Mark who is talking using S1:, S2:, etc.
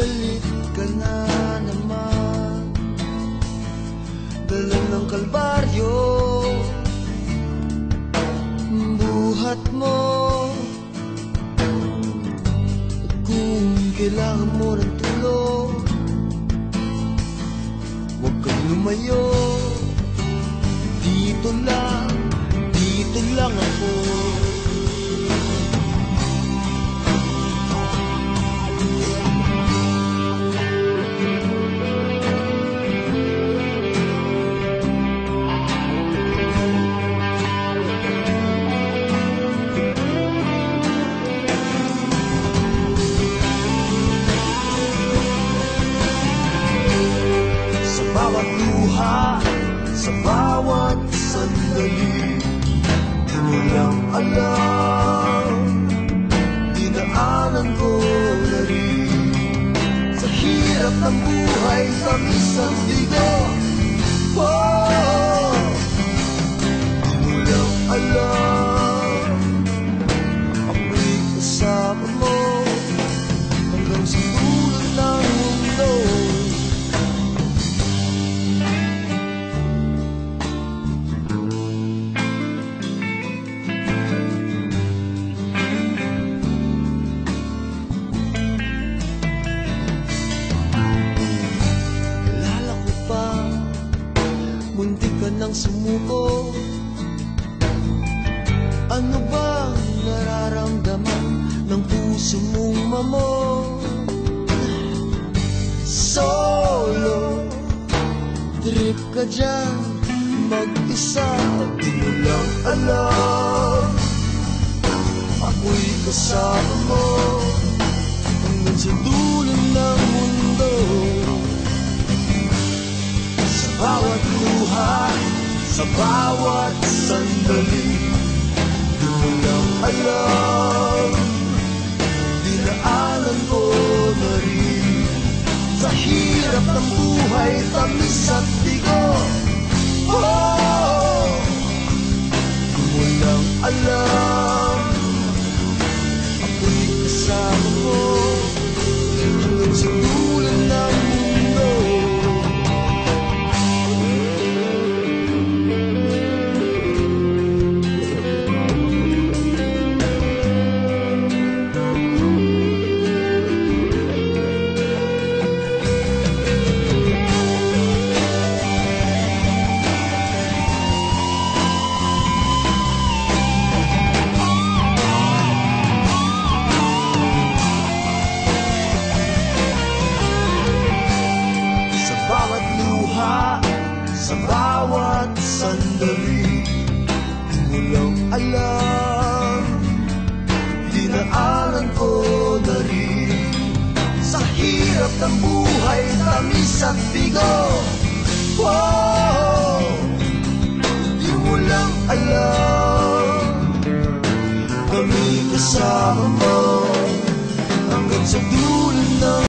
S1: galit ka na naman. Dala ng kalbaryo. Buhat mo. At kung kailangan mo ng tulong Huwag kang lumayo. Dito lang, dito lang ako bawat luha, sa bawat sandali. Di mo lang alam, dinaanan ko na rin. Sa hirap ng buhay, tamis ang bigo oh, Di mo lang alam, sumuko Ano bang nararamdaman Ng puso mong mamo? Solo Trip ka dyan Mag-isa Di mo lang alam. Ako'y kasama mo Sa bawat sandali. Di mo lang alam alam, dinaanan ko na rin. Sa hirap ng buhay, tamis at bigo. Oh,